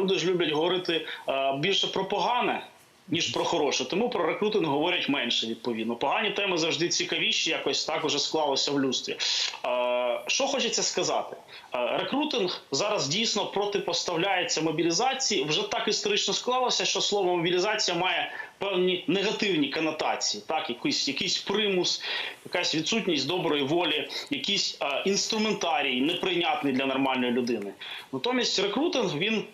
люди ж люблять говорити е, більше про погане. Ніж про хороше, тому про рекрутинг говорять менше відповідно. Погані теми завжди цікавіші, якось так уже склалося в люстрі. Е, що хочеться сказати? Е, рекрутинг зараз дійсно протипоставляється мобілізації. Вже так історично склалося, що слово мобілізація має певні негативні конотації, так якийсь, якийсь примус, якась відсутність доброї волі, якийсь е, інструментарій неприйнятний для нормальної людини. Натомість рекрутинг він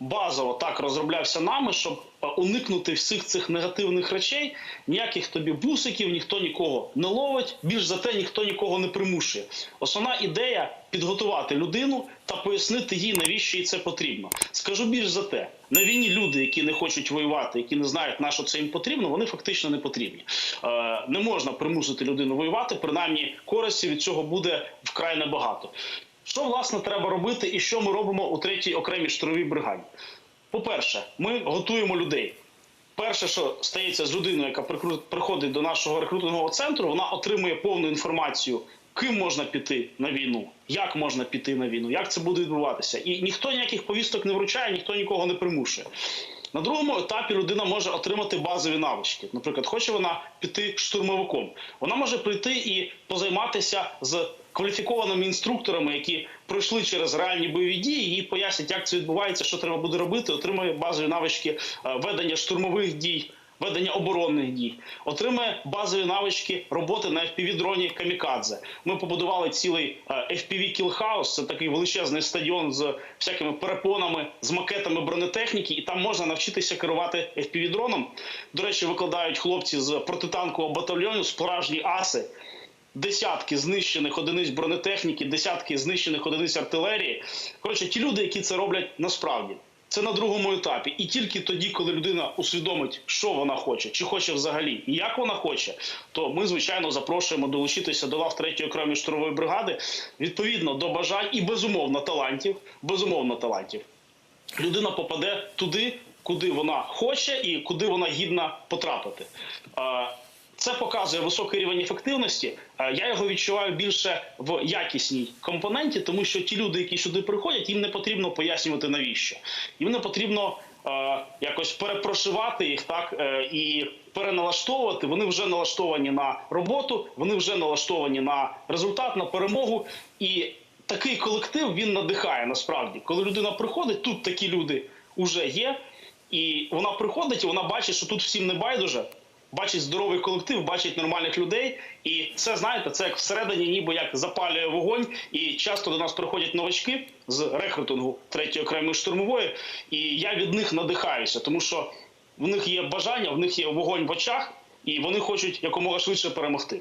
базово так розроблявся нами, щоб е, уникнути всіх цих негативних речей. Ніяких тобі бусиків, ніхто нікого не ловить. Більш за те, ніхто нікого не примушує. Основна ідея підготувати людину та пояснити їй, навіщо їй це потрібно. Скажу більш за те, на війні люди, які не хочуть воювати, які не знають, на що це їм потрібно, вони фактично не потрібні. Е, не можна примусити людину воювати, принаймні користі від цього буде вкрай небагато. Що власне треба робити, і що ми робимо у третій окремій штурмовій бригаді? По-перше, ми готуємо людей. Перше, що стається з людиною, яка приходить до нашого рекрутингового центру, вона отримує повну інформацію, ким можна піти на війну, як можна піти на війну, як це буде відбуватися. І ніхто ніяких повісток не вручає, ніхто нікого не примушує. На другому етапі людина може отримати базові навички. Наприклад, хоче вона піти штурмовиком. Вона може прийти і позайматися з кваліфікованими інструкторами, які пройшли через реальні бойові дії, і пояснять, як це відбувається, що треба буде робити. Отримує базові навички е, ведення штурмових дій. Ведення оборонних дій отримує базові навички роботи на fpv дроні Камікадзе. Ми побудували цілий е, FPV Кілхаус. Це такий величезний стадіон з всякими перепонами, з макетами бронетехніки, і там можна навчитися керувати fpv дроном. До речі, викладають хлопці з протитанкового батальйону справжні аси десятки знищених одиниць бронетехніки, десятки знищених одиниць артилерії. Коротше, ті люди, які це роблять насправді. Це на другому етапі, і тільки тоді, коли людина усвідомить, що вона хоче, чи хоче взагалі, і як вона хоче, то ми звичайно запрошуємо долучитися до лав третьої окремої штурмової бригади відповідно до бажань і безумовно талантів. Безумовно талантів. Людина попаде туди, куди вона хоче, і куди вона гідна потрапити. Це показує високий рівень ефективності. Е, Я його відчуваю більше в якісній компоненті, тому що ті люди, які сюди приходять, їм не потрібно пояснювати навіщо. Їм не потрібно е, якось перепрошивати їх так е, і переналаштовувати. Вони вже налаштовані на роботу, вони вже налаштовані на результат, на перемогу. І такий колектив він надихає насправді. Коли людина приходить, тут такі люди вже є, і вона приходить, і вона бачить, що тут всім не байдуже. Бачить здоровий колектив, бачить нормальних людей, і це знаєте, це як всередині, ніби як запалює вогонь. І часто до нас приходять новачки з рекрутингу третьої окремої штурмової, і я від них надихаюся, тому що в них є бажання, в них є вогонь в очах, і вони хочуть якомога швидше перемогти.